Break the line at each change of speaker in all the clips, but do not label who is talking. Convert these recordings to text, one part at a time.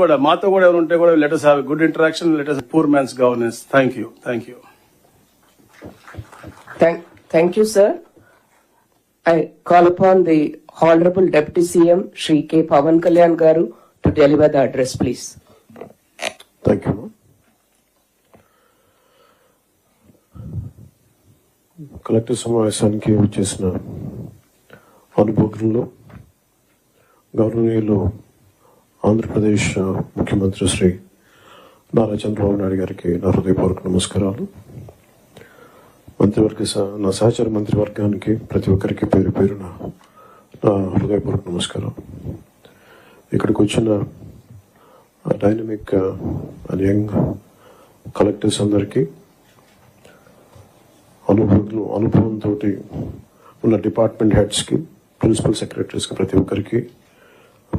కూడా మాతో కూడా ఎవరు ఉంటే కూడా letters have good interaction letters poor mans governance thank you thank you
Thank, thank you, sir. I call upon the Honorable Deputy CM Shri K. Pavan Kalyan Garu to deliver the address, please.
Thank you collector సమావేశానికి వచ్చేసిన అనుభవజ్ఞులు గౌరవనీయులు ఆంధ్రప్రదేశ్ ముఖ్యమంత్రి శ్రీ నారా చంద్రబాబు నాయుడు గారికి నా హృదయపూర్వక నమస్కారాలు. మంత్రివర్గ నా సహచర మంత్రివర్గానికి ప్రతి ఒక్కరికి పేరు పేరున నా హృదయపూర్వక నమస్కారం ఇక్కడికి వచ్చిన డైనమిక్ అండ్ యంగ్ కలెక్టర్స్ అందరికీ అనుభవం అనుభవంతో ఉన్న డిపార్ట్మెంట్ హెడ్స్కి ప్రిన్సిపల్ సెక్రటరీస్కి ప్రతి ఒక్కరికి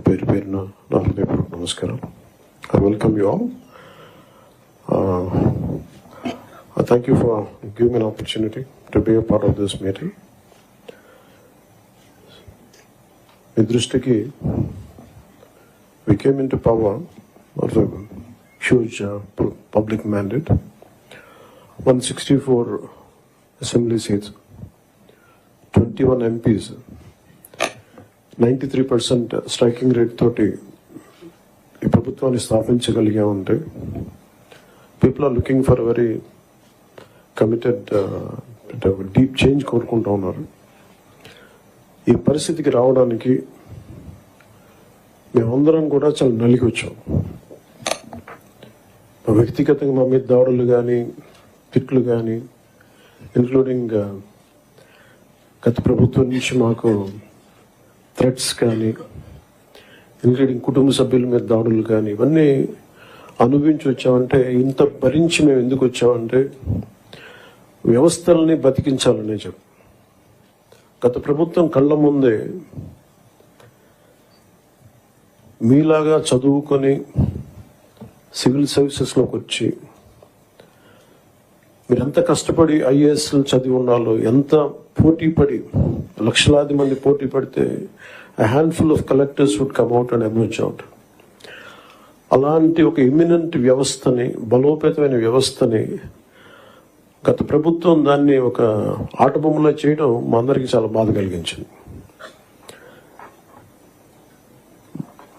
పేరు పేరున నా హృదయపూర్వక నమస్కారం I welcome you all thank you for giving an opportunity to be a part of this meeting మీ దృష్టికి we came into power of a huge uh, pu- public mandate, 164 assembly seats, ninety three percent striking rate తోటి ఈ ప్రభుత్వాన్ని స్థాపించగలిగామంటే people are looking for very committed deep change కోరుకుంటూ ఉన్నారు. ఈ పరిస్థితికి రావడానికి మేమందరం కూడా చాలా నలిగి వచ్చాం. మా వ్యక్తిగతంగా మా మీద దాడులు కానీ తిట్లు కానీ ఇంక్లూడింగ్ uh, గత ప్రభుత్వం నుంచి మాకు థ్రెట్స్ కానీ ఇంక్లూడింగ్ కుటుంబ సభ్యుల మీద దాడులు కానీ ఇవన్నీ అనుభవించి వచ్చామంటే ఇంత భరించి మేము ఎందుకు వచ్చామంటే వ్యవస్థల్ని బతికించాలనే చెప్పు. గత ప్రభుత్వం కళ్ళ ముందే మీలాగా చదువుకొని సివిల్ సర్వీసెస్లోకి వచ్చి మీరు ఎంత కష్టపడి ఐఏఎస్ చదివి ఉన్నాళ్ళు ఎంత పోటీ పడి లక్షలాది మంది పోటీ పడితే handful of collectors would come out and emerge out అలాంటి ఒక ఇమినెంట్ వ్యవస్థని బలోపేతమైన వ్యవస్థని గత ప్రభుత్వం దాన్ని ఒక ఆటబొమ్మలా చేయడం మా అందరికీ చాలా బాధ కలిగించింది.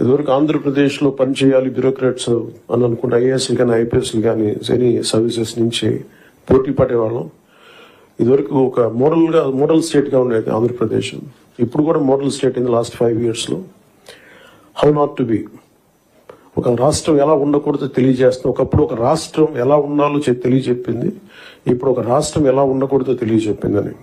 ఇదివరకు ఆంధ్రప్రదేశ్లో పనిచేయాలి బ్యూరోక్రాట్స్ అని అనుకుంటే ఐఏఎస్లు కానీ ఐపీఎస్లు కానీ ఎనీ సర్వీసెస్ నుంచి పోటీ పడేవాళ్ళం. ఇదివరకు ఒక మోడల్గా మోడల్ స్టేట్గా ఉండేది ఆంధ్రప్రదేశ్. ఇప్పుడు కూడా మోడల్ స్టేట్ అయింది లాస్ట్ ఫైవ్ ఇయర్స్లో హౌ నాట్ టు బి ఒక రాష్ట్రం ఎలా ఉండకూడదో తెలియజేస్తుంది ఒకప్పుడు ఒక రాష్ట్రం ఎలా ఉండాలో తెలియజెప్పింది. ఇప్పుడు ఒక రాష్ట్రం ఎలా ఉండకూడదో తెలియజెప్పిందని.